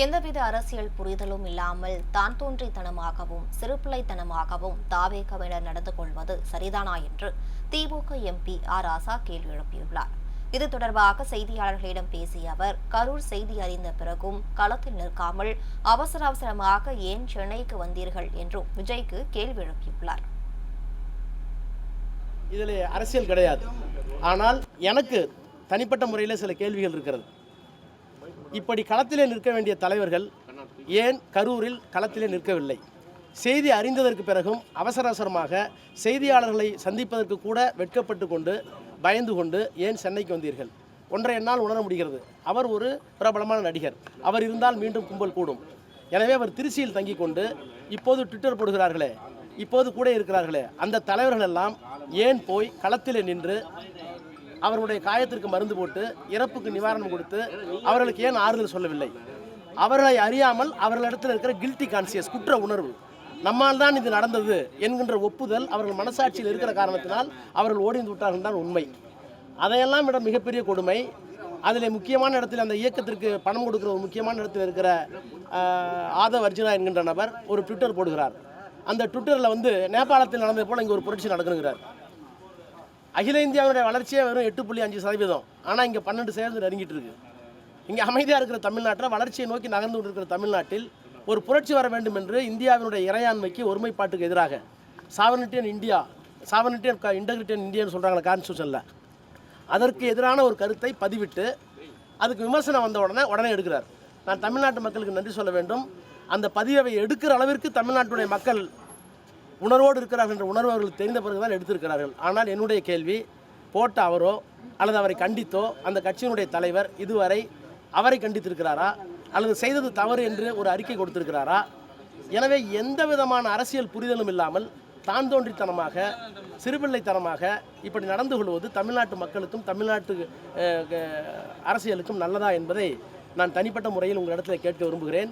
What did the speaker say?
எந்தவித அரசியல் புரிதலும் இல்லாமல் தான் தோன்றித்தனமாகவும் சிறுபிள்ளைத்தனமாகவும் தாவேகவினர் நடந்து கொள்வது சரிதானா என்று திமுக எம்பி ஆர் ராசா கேள்வி எழுப்பியுள்ளார். இது தொடர்பாக செய்தியாளர்களிடம் பேசிய அவர் கரூர் செய்தி அறிந்த பிறகும் களத்தில் நிற்காமல் அவசர அவசரமாக ஏன் சென்னைக்கு வந்தீர்கள் என்றும் விஜய்க்கு கேள்வி எழுப்பியுள்ளார். இதில் அரசியல் கிடையாது. ஆனால் எனக்கு தனிப்பட்ட முறையில் சில கேள்விகள் இருக்கிறது. இப்படி களத்திலே நிற்க வேண்டிய தலைவர்கள் ஏன் கரூரில் களத்திலே நிற்கவில்லை? செய்தி அறிந்ததற்கு பிறகும் அவசர அவசரமாக செய்தியாளர்களை சந்திப்பதற்கு கூட வெட்கப்பட்டு கொண்டு பயந்து கொண்டு ஏன் சென்னைக்கு வந்தீர்கள்? ஒன்றை என்னால் உணர முடிகிறது. அவர் ஒரு பிரபலமான நடிகர். அவர் இருந்தால் மீண்டும் கும்பல் கூடும். எனவே அவர் திருச்சியில் தங்கிக் கொண்டு இப்போது ட்விட்டர் போடுகிறார்களே இப்போது கூட இருக்கிறார்களே அந்த தலைவர்கள் எல்லாம் ஏன் போய் களத்தில் நின்று அவர்களுடைய காயத்திற்கு மருந்து போட்டு இறப்புக்கு நிவாரணம் கொடுத்து அவர்களுக்கு ஏன் ஆறுதல் சொல்லவில்லை? அவர்களை அறியாமல் அவர்களிடத்தில் இருக்கிற கில்ட்டி கான்சியஸ் குற்ற உணர்வு. நம்மால் தான் இது நடந்தது என்கின்ற ஒப்புதல் அவர்கள் மனசாட்சியில் இருக்கிற காரணத்தினால் அவர்கள் ஓடிந்து விட்டார்கள் தான் உண்மை. அதையெல்லாம் விட மிகப்பெரிய கொடுமை அதில் முக்கியமான இடத்தில் அந்த இயக்கத்திற்கு பணம் கொடுக்கிற ஒரு முக்கியமான இடத்தில் இருக்கிற ஆதவ் அர்ஜுனா என்கின்ற நபர் ஒரு ட்விட்டர் போடுகிறார். அந்த ட்விட்டரில் வந்து நேபாளத்தில் நடந்தது போல் இங்கே ஒரு புரட்சி நடக்கணுங்கிறார் அகில இந்தியாவுடைய வளர்ச்சியே வெறும் எட்டு புள்ளி அஞ்சு சதவீதம். ஆனால் இங்கே பன்னெண்டு சதவீதம் நெருங்கிட்டு இருக்கு. இங்கே அமைதியாக இருக்கிற தமிழ்நாட்டில் வளர்ச்சியை நோக்கி நகர்ந்து கொண்டிருக்கிற தமிழ்நாட்டில் ஒரு புரட்சி வர வேண்டும் என்று இந்தியாவினுடைய இறையாண்மைக்கு ஒருமைப்பாட்டுக்கு எதிராக sovereignty and India sovereignty and integrity and இந்தியான்னு சொல்கிறாங்களே கான்ஸ்டியூஷனில் அதற்கு எதிரான ஒரு கருத்தை பதிவிட்டு அதுக்கு விமர்சனம் வந்த உடனே உடனே எடுக்கிறார். நான் தமிழ்நாட்டு மக்களுக்கு நன்றி சொல்ல வேண்டும். அந்த பதிவை எடுக்கிற அளவிற்கு தமிழ்நாட்டுடைய மக்கள் உணர்வோடு இருக்கிறார்கள் என்ற உணர்வு அவர்கள் தெரிந்த பிறகுதான் எடுத்திருக்கிறார்கள். ஆனால் என்னுடைய கேள்வி போட்ட அவரோ அல்லது அவரை கண்டித்தோ அந்த கட்சியினுடைய தலைவர் இதுவரை அவரை கண்டித்திருக்கிறாரா? அல்லது செய்தது தவறு என்று ஒரு அறிக்கை கொடுத்திருக்கிறாரா? எனவே எந்த விதமான அரசியல் புரிதலும் இல்லாமல் தான் தோன்றித்தனமாக சிறுபிள்ளைத்தனமாக இப்படி நடந்து கொள்வது தமிழ்நாட்டு மக்களுக்கும் தமிழ்நாட்டு அரசியலுக்கும் நல்லதா என்பதை நான் தனிப்பட்ட முறையில் உங்கள் இடத்துல கேட்க விரும்புகிறேன்.